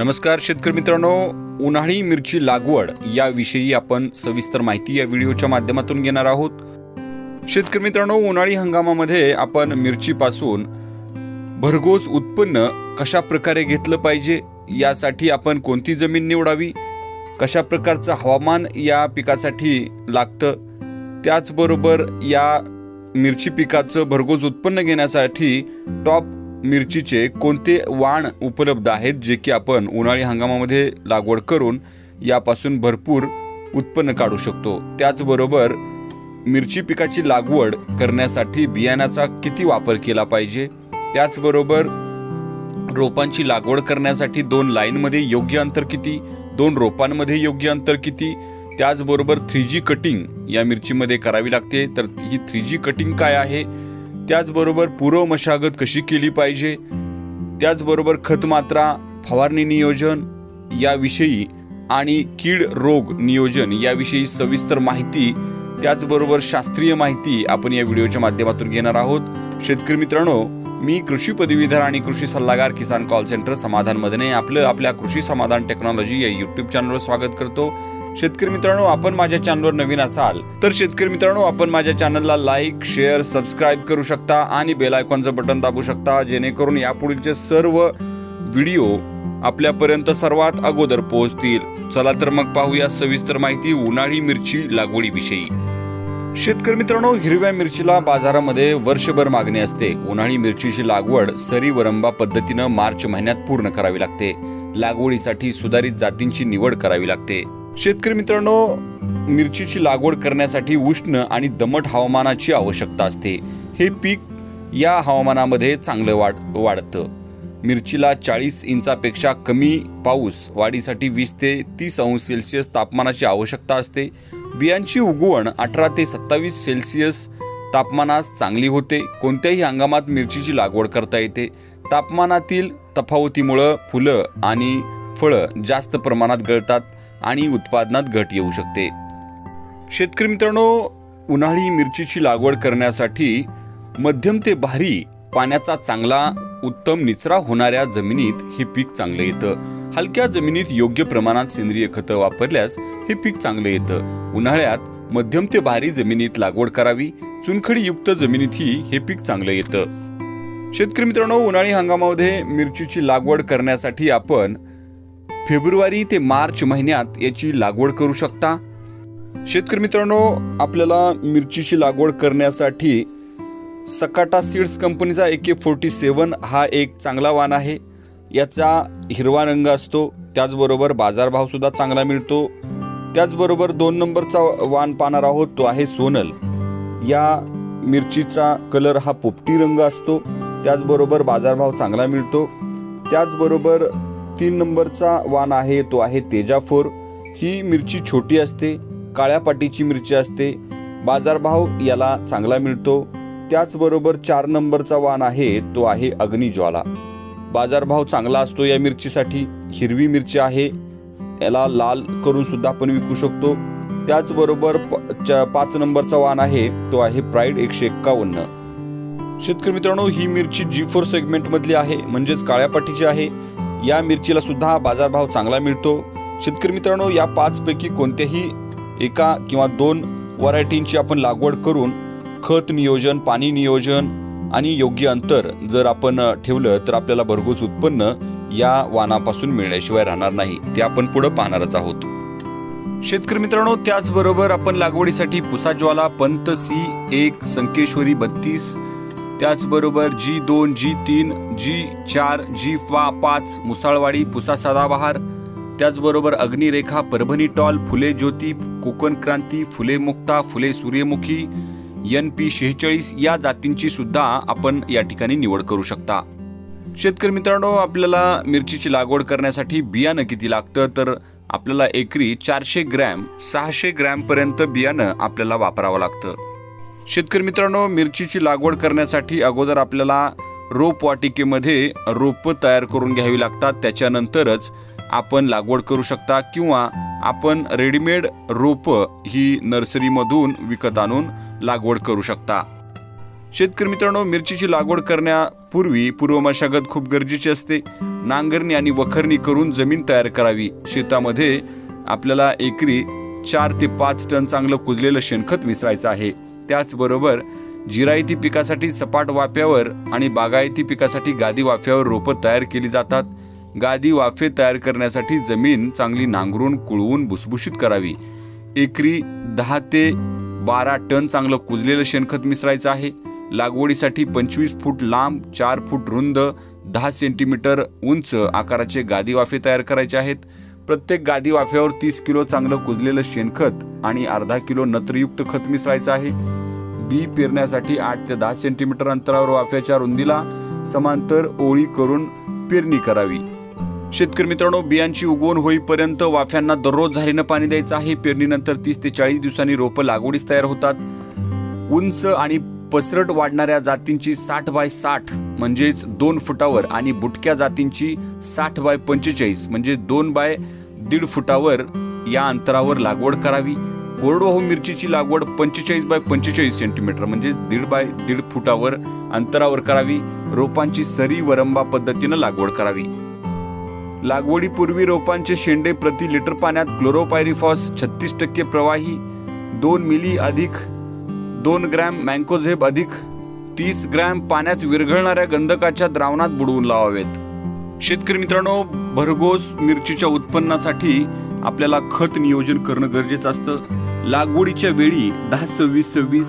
नमस्कार शेतकरी मित्रांनो उन्हाळी मिरची लागवड याविषयी आपण सविस्तर माहिती या व्हिडिओच्या माध्यमातून घेणार आहोत. शेतकरी मित्रांनो उन्हाळी हंगामामध्ये आपण मिरचीपासून भरघोस उत्पन्न कशा प्रकारे घेतलं पाहिजे यासाठी आपण कोणती जमीन निवडावी कशा प्रकारचं हवामान या पिकासाठी लागतं त्याचबरोबर या मिरची पिकाचं भरघोस उत्पन्न घेण्यासाठी टॉप मिरचीचे कोणते वाण उपलब्ध आहेत जे की आपण उन्हाळी हंगामामध्ये लागवड करून यापासून भरपूर उत्पन्न काढू शकतो? त्याचबरोबर मिरची पिकाची लागवड करण्यासाठी बियाण्याचा किती वापर केला पाहिजे? त्याचबरोबर रोपांची लागवड करण्यासाठी दोन लाईनमध्ये योग्य अंतर किती? दोन रोपांमध्ये योग्य अंतर किती? त्याचबरोबर थ्री जी कटिंग या मिरचीमध्ये करावी लागते. तर ही थ्री जी कटिंग काय आहे? त्याचबरोबर पूर्व मशागत कशी केली पाहिजे? त्याचबरोबर खतमात्रा फवारणी नियोजन याविषयी आणि कीड रोग नियोजन याविषयी सविस्तर माहिती त्याचबरोबर शास्त्रीय माहिती आपण या व्हिडिओच्या माध्यमातून घेणार आहोत. शेतकरी मित्रांनो मी कृषी पदवीधर आणि कृषी सल्लागार किसान कॉल सेंटर समाधान मदने आपलं आपल्या कृषी समाधान टेक्नॉलॉजी या युट्यूब चॅनलवर स्वागत करतो. शेतकरी मित्रांनो आपण माझ्या चॅनलवर नवीन असाल तर शेतकरी मित्रांनो आपण माझ्या चॅनलला लाईक शेअर सबस्क्राईब करू शकता आणि बेल आयकॉनचं बटन दाबू शकता जेणेकरून यापुढीलचे सर्व व्हिडिओ आपल्यापर्यंत सर्वात अगोदर पोहोचतील. चला तर मग पाहूया सविस्तर माहिती उन्हाळी मिरची लागवडीविषयी. शेतकरी मित्रांनो हिरव्या मिरचीला बाजारामध्ये वर्षभर मागणी असते. उन्हाळी मिरचीची लागवड सरी वरंबा पद्धतीनं मार्च महिन्यात पूर्ण करावी लागते. लागवडीसाठी सुधारित जातींची निवड करावी लागते. शेतकरी मित्रांनो मिरचीची लागवड करण्यासाठी उष्ण आणि दमट हवामानाची आवश्यकता असते. हे पीक या हवामानामध्ये चांगलं वाढ वाढतं. मिरचीला चाळीस इंचापेक्षा कमी पाऊस वाढीसाठी वीस ते तीस अंश सेल्सिअस तापमानाची आवश्यकता असते. बियांची उगवण अठरा ते सत्तावीस सेल्सिअस तापमानास चांगली होते. कोणत्याही हंगामात मिरचीची लागवड करता येते. तापमानातील तफावतीमुळं फुलं आणि फळं जास्त प्रमाणात गळतात. आणि उत्पादनात घट येऊ शकते. शेतकरी मित्रांनो उन्हाळी मिरचीची लागवड करण्यासाठी मध्यम ते भारी पाण्याचा चांगला उत्तम निचरा होणाऱ्या जमिनीत हे पीक चांगलं येतं. हलक्या जमिनीत योग्य प्रमाणात सेंद्रिय खतं वापरल्यास हे पीक चांगलं येतं. उन्हाळ्यात मध्यम ते भारी जमिनीत लागवड करावी. चुनखडीयुक्त जमिनीतही हे पीक चांगलं येतं. शेतकरी मित्रांनो उन्हाळी हंगामामध्ये मिरचीची लागवड करण्यासाठी आपण फेब्रुवारी ते मार्च महिन्यात याची लागवड करू शकता? शेतकरी मित्रांनो आपल्याला मिरचीची लागवड करण्यासाठी सकाटा सीड्स कंपनीचा ए के फोर्टी सेवन हा एक चांगला वाण आहे. याचा हिरवा रंग असतो त्याचबरोबर बाजारभावसुद्धा चांगला मिळतो. त्याचबरोबर दोन नंबरचा वाण पाहणार आहोत तो आहे सोनल. या मिरचीचा कलर हा पोपटी रंग असतो त्याचबरोबर बाजारभाव चांगला मिळतो. त्याचबरोबर तीन नंबरचा वाण आहे तो आहे तेजाफोर. ही मिरची छोटी असते काळ्या पाटीची मिरची असते. बाजारभाव याला चांगला मिळतो. त्याचबरोबर चार नंबरचा वाण आहे तो आहे अग्निज्वाला. बाजारभाव चांगला असतो या मिरचीसाठी. हिरवी मिरची आहे याला लाल करून सुद्धा आपण विकू शकतो. त्याचबरोबर प- च- पाच नंबरचा वाण आहे तो आहे प्राईड एकशे एक्कावन्न. शेतकरी मित्रांनो ही मिरची जी फोर सेगमेंटमधली आहे म्हणजेच काळ्या पाठीची आहे. या मिरचीला सुद्धा बाजारभाव चांगला मिळतो. शेतकरी मित्रांनो या पाचपैकी कोणत्याही एका किंवा दोन व्हरायटींची आपण लागवड करून खत नियोजन पाणी नियोजन आणि योग्य अंतर जर आपण ठेवलं तर आपल्याला भरघोस उत्पन्न या वाणापासून मिळण्याशिवाय राहणार नाही. ते आपण पुढे पाहणारच आहोत. शेतकरी मित्रांनो त्याचबरोबर आपण लागवडीसाठी पुसाज्वाला पंत सी एक संकेश्वरी बत्तीस त्याचबरोबर जी दोन जी तीन जी चार जी पा पाच मुसाळवाडी पुसा सदाबहार त्याचबरोबर Agnirekha Parbhani tall Phule Jyoti Konkan Kranti Phule Mukta Phule Suryamukhi N P शेहेचाळीस या जातींची सुद्धा आपण या ठिकाणी निवड करू शकता. शेतकरी मित्रांनो आपल्याला मिरचीची लागवड करण्यासाठी बियाणं किती लागतं? तर आपल्याला एकरी चारशे ग्रॅम सहाशे ग्रॅमपर्यंत बियाणं आपल्याला वापरावं लागतं. शेतकरी मित्रांनो मिरचीची लागवड करण्यासाठी अगोदर आपल्याला रोपवाटिकेमध्ये रोपं तयार करून घ्यावी लागतात. त्याच्यानंतरच आपण लागवड करू शकता किंवा आपण रेडीमेड रोपं ही नर्सरीमधून विकत आणून लागवड करू शकता. शेतकरी मित्रांनो मिरचीची लागवड करण्यापूर्वी पूर्व मशागत खूप गरजेची असते. नांगरणी आणि वखरणी करून जमीन तयार करावी. शेतामध्ये आपल्याला एकरी चार ते पाच टन चांगलं कुजलेलं शेणखत मिसळायचं आहे. त्याचबरोबर जिरायती पिकासाठी सपाट वाफ्यावर आणि बागायती पिकासाठी गादी वाफ्यावर रोपं तयार केली जातात. गादी वाफे तयार करण्यासाठी जमीन चांगली नांगरून कुळवून भुसभुशीत करावी. एकरी दहा ते बारा टन चांगलं कुजलेलं शेणखत मिसळायचं आहे. लागवडीसाठी पंचवीस फूट लांब चार फूट रुंद दहा सेंटीमीटर उंच आकाराचे गादी वाफे तयार करायचे आहेत. प्रत्येक गादी वाफ्यावर तीस किलो चांगलं कुजलेलं शेणखत आणि अर्धा किलो नत्रयुक्त खत मिसळायचं आहे. बी पेरण्यासाठी आठ ते दहा सेंटीमीटर अंतरावर वाफ्याच्या रुंदीला समांतर ओळी करून पेरणी करावी. शेतकरी मित्रांनो बियांची उगवण होईपर्यंत वाफ्यांना दररोज झारीनं पाणी द्यायचं आहे. पेरणीनंतर तीस ते चाळीस दिवसांनी रोपं लागवडीस तयार होतात. उंच आणि पसरट वाढणाऱ्या जातींची साठ बाय साठ म्हणजेच दोन फुटावर आणि बुटक्या जातींची साठ बाय पंचेचाळीस म्हणजे दोन बाय दीड फुटावर या अंतरावर लागवड करावी. कोरडवाहू मिरचीची लागवड पंचेचाळीस बाय पंचेचाळीस सेंटीमीटर म्हणजे दीड बाय दीड फुटावर अंतरावर करावी. रोपांची सरी वरंबा पद्धतीनं लागवड करावी. लागवडीपूर्वी रोपांचे शेंडे प्रति लिटर पाण्यात क्लोरोपायरिफॉस छत्तीस टक्के प्रवाही दोन मिली अधिक दोन ग्रॅम मँकोझेब अधिक तीस ग्रॅम पाण्यात विरघळणाऱ्या गंधकाच्या द्रावणात बुडवून लावावेत. शेतकरी मित्रांनो भरघोस मिरचीच्या उत्पन्नासाठी आपल्याला खत नियोजन करणं गरजेचं असतं. लागवडीच्या वेळी दहा सव्वीस सव्वीस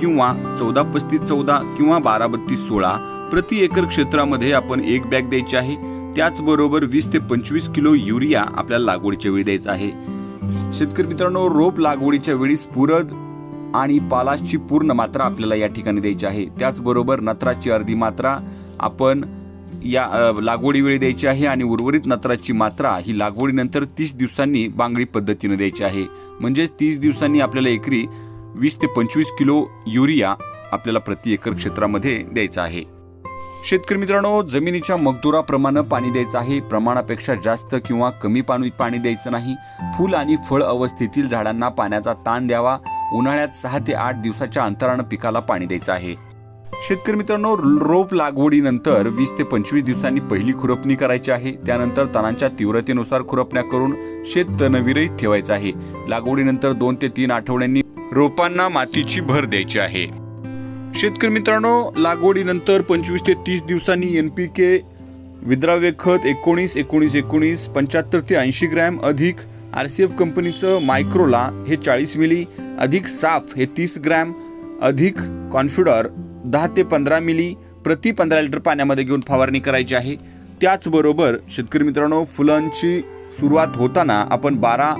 किंवा चौदा पस्तीस चौदा किंवा बारा बत्तीस सोळा प्रति एकर क्षेत्रामध्ये आपण एक बॅग द्यायची आहे. त्याचबरोबर वीस ते पंचवीस किलो युरिया आपल्याला लागवडीच्या वेळी द्यायचा आहे. शेतकरी मित्रांनो रोप लागवडीच्या वेळी स्फुरद आणि पालाशची पूर्ण मात्रा आपल्याला या ठिकाणी द्यायची आहे. त्याचबरोबर नत्राची अर्धी मात्रा आपण या लागवडीवेळी द्यायची आहे आणि उर्वरित नत्राची मात्रा ही लागवडीनंतर तीस दिवसांनी बांगडी पद्धतीने द्यायची आहे. म्हणजेच तीस दिवसांनी आपल्याला एकरी वीस ते पंचवीस किलो युरिया आपल्याला प्रति एकर क्षेत्रामध्ये द्यायचा आहे. शेतकरी मित्रांनो जमिनीच्या मगदुराप्रमाणे पाणी द्यायचं आहे. प्रमाणापेक्षा जास्त किंवा कमी पाणी पाणी द्यायचं नाही. फुल आणि फळ अवस्थेतील झाडांना पाण्याचा ताण द्यावा. उन्हाळ्यात सहा ते आठ दिवसाच्या अंतरानं पिकाला पाणी द्यायचं आहे. शेतकरी मित्रांनो रोप लागवडीनंतर वीस ते पंचवीस दिवसांनी पहिली खुरपणी करायची आहे. त्यानंतर तणांच्या तीव्रतेनुसार खुरपण्या करून शेत तणविरहित ठेवायचं आहे. लागवडीनंतर दोन ते तीन आठवड्यांनी रोपांना मातीची भर द्यायची आहे. शेतकरी मित्रांनो लागवडीनंतर पंचवीस ते तीस दिवसांनी एन पी के विद्राव्य खत एकोणीस एकोणीस एकोणीस पंच्याहत्तर ते ऐंशी ग्रॅम अधिक आर सी एफ कंपनीचं मायक्रोला हे चाळीस मिली अधिक साफ हे तीस ग्रॅम अधिक कॉन्फ्युडर दहा ते पंधरा मिली प्रति पंधरा लिटर पाण्यामध्ये घेऊन फवारणी करायची आहे. त्याचबरोबर शेतकरी मित्रांनो फुलांची सुरुवात होताना आपण बारा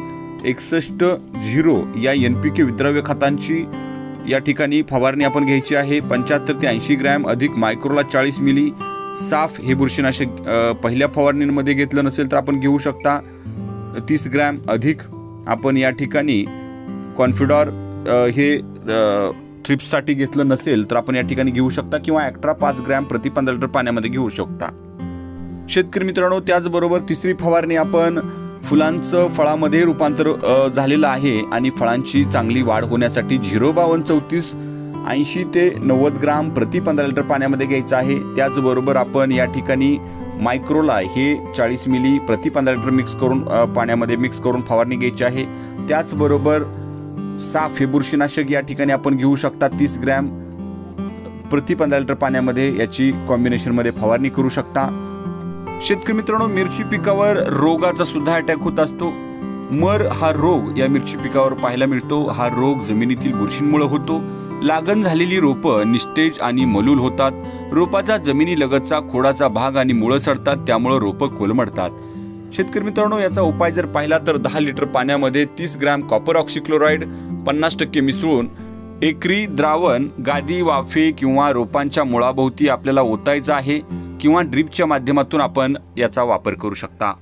एकसष्ट झिरो या एन पी के विद्राव्य खतांची या ठिकाणी फवारणी आपण घ्यायची आहे. पंच्याहत्तर ते ऐंशी ग्रॅम अधिक मायक्रोला चाळीस मिली साफ हे बुरशीनाशक पहिल्या फवारणीमध्ये घेतलं नसेल तर आपण घेऊ शकता. तीस ग्रॅम अधिक आपण या ठिकाणी कॉन्फिडॉर हे थ्रिप्ससाठी घेतलं नसेल तर आपण या ठिकाणी घेऊ शकता किंवा ॲक्ट्रा पाच ग्रॅम प्रति पंधरा लिटर पाण्यामध्ये घेऊ शकता. शेतकरी मित्रांनो त्याचबरोबर तिसरी फवारणी आपण फुलांचं फळामध्ये रूपांतर झालेलं आहे आणि फळांची चांगली वाढ होण्यासाठी झिरो बावन्न चौतीस ऐंशी ते नव्वद ग्राम प्रति पंधरा लिटर पाण्यामध्ये घ्यायचं आहे. त्याचबरोबर आपण या ठिकाणी मायक्रोला हे चाळीस मिली प्रति पंधरा लिटर मिक्स करून पाण्यामध्ये मिक्स करून फवारणी घ्यायची आहे. त्याचबरोबर साफ हे बुरशीनाशक या ठिकाणी आपण घेऊ शकता. तीस ग्रॅम प्रति पंधरा लिटर पाण्यामध्ये याची कॉम्बिनेशनमध्ये फवारणी करू शकता. शेतकरी मित्रांनो मिरची पिकावर रोगाचा सुद्धा अटॅक होत असतो. मर हा रोग या मिरची पिकावर पाहायला मिळतो. हा रोग जमिनीतील बुरशींमुळे होतो. लागण झालेली रोपं निस्तेज आणि मलूल होतात. रोपाचा जमिनी लगतचा खोडाचा भाग आणि मुळं सडतात त्यामुळं रोपं कोलमडतात. शेतकरी मित्रांनो याचा उपाय जर पाहिला तर दहा लिटर पाण्यामध्ये तीस ग्रॅम कॉपर ऑक्सिक्लोराईड पन्नास टक्के मिसळून एकरी द्रावण गादी वाफे किंवा रोपांच्या मुळाभोवती आपल्याला ओतायचं आहे. किंवा ड्रीपच्या माध्यमातून आपण याचा वापर करू शकता.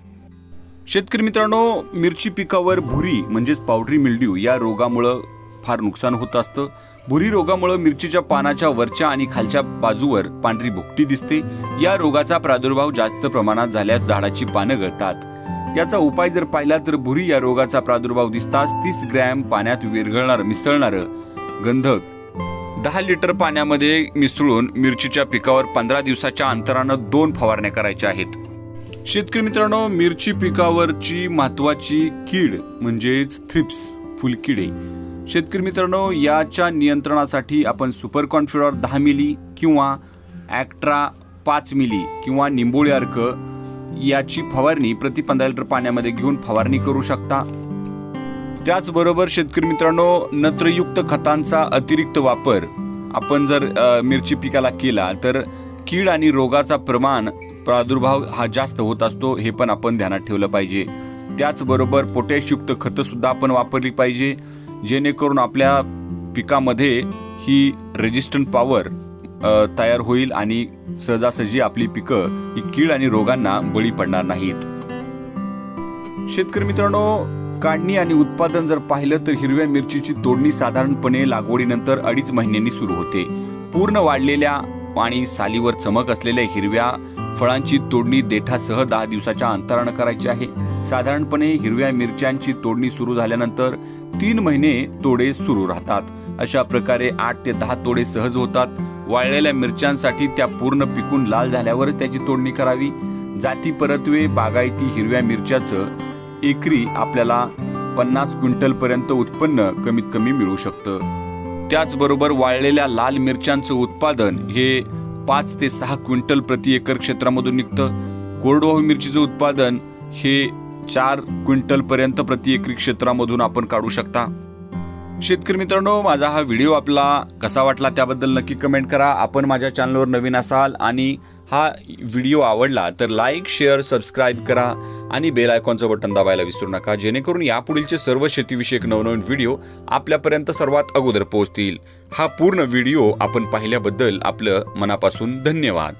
शेतकरी मित्रांनो मिरची पिकावर भुरी म्हणजेच पावडरी मिल्ड्यू या रोगामुळं फार नुकसान होत असतं. भुरी रोगामुळं मिरचीच्या पानाच्या वरच्या आणि खालच्या बाजूवर पांढरी भुकटी दिसते. या रोगाचा प्रादुर्भाव जास्त प्रमाणात झाल्यास झाडाची पानं गळतात. याचा उपाय जर पाहिला तर भुरी या रोगाचा प्रादुर्भाव दिसताच तीस ग्रॅम पाण्यात विरघळणार मिसळणारं गंधक दहा लिटर पाण्यामध्ये मिसळून मिरचीच्या पिकावर पंधरा दिवसाच्या अंतरानं दोन फवारण्या करायच्या आहेत. शेतकरी मित्रांनो मिरची पिकावरची महत्वाची कीड म्हणजेच थ्रिप्स फुलकिडे. शेतकरी मित्रांनो याच्या नियंत्रणासाठी आपण सुपर कॉन्फिडर दहा मिली किंवा ॲक्ट्रा पाच मिली किंवा निंबोळी अर्क याची फवारणी प्रति पंधरा लिटर पाण्यामध्ये घेऊन फवारणी करू शकता. त्याचबरोबर शेतकरी मित्रांनो नत्रयुक्त खतांचा अतिरिक्त वापर. आपण जर मिरची पिकाला केला तर कीड आणि रोगाचा प्रमाण प्रादुर्भाव हा जास्त होत असतो हे पण आपण ध्यानात ठेवलं पाहिजे. त्याचबरोबर पोटॅशयुक्त खतं सुद्धा आपण वापरली पाहिजे जेणेकरून आपल्या पिकामध्ये ही रेजिस्टंट पॉवर तयार होईल आणि सहजासहजी आपली पिकं ही कीड आणि रोगांना बळी पडणार नाहीत. शेतकरी मित्रांनो काढणी आणि उत्पादन जर पाहिलं तर हिरव्या मिरचीची तोडणी साधारणपणे लागवडीनंतर अडीच महिन्यांनी सुरू होते. पूर्ण वाढलेल्या आणि सालीवर चमक असलेल्या हिरव्या फळांची तोडणी देठासह दहा दिवसाच्या अंतरानं करायची आहे. साधारणपणे हिरव्या मिरच्यांची तोडणी सुरू झाल्यानंतर तीन महिने तोडे सुरू राहतात. अशा प्रकारे आठ ते दहा तोडे सहज होतात. वाळलेल्या मिरच्यांसाठी त्या पूर्ण पिकून लाल झाल्यावरच त्याची तोडणी करावी. जाती परत्वे बागायती हिरव्या मिरच्याचं एकरी आपल्याला पन्नास क्विंटल पर्यंत उत्पन्न कमीत कमी मिळू शकतं. त्याचबरोबर वाळलेल्या लाल मिरच्यांचं उत्पादन हे पाच ते सहा क्विंटल प्रति एकर क्षेत्रामधून निघतं. कोरडवाहू मिरचीचं उत्पादन हे चार क्विंटल पर्यंत प्रति एकरी क्षेत्रामधून आपण काढू शकता. शेतकरी मित्रांनो माझा हा व्हिडिओ आपला कसा वाटला त्याबद्दल नक्की कमेंट करा. आपण माझ्या चॅनलवर नवीन असाल आणि हा व्हिडिओ आवडला तर लाईक शेअर सबस्क्राईब करा आणि बेल आयकॉनचं बटन दाबायला विसरू नका. जेणेकरून यापुढीलचे सर्व शेतीविषयक नवनवीन व्हिडिओ आपल्यापर्यंत सर्वात अगोदर पोहोचतील. हा पूर्ण व्हिडिओ आपण पाहिल्याबद्दल आपलं मनापासून धन्यवाद.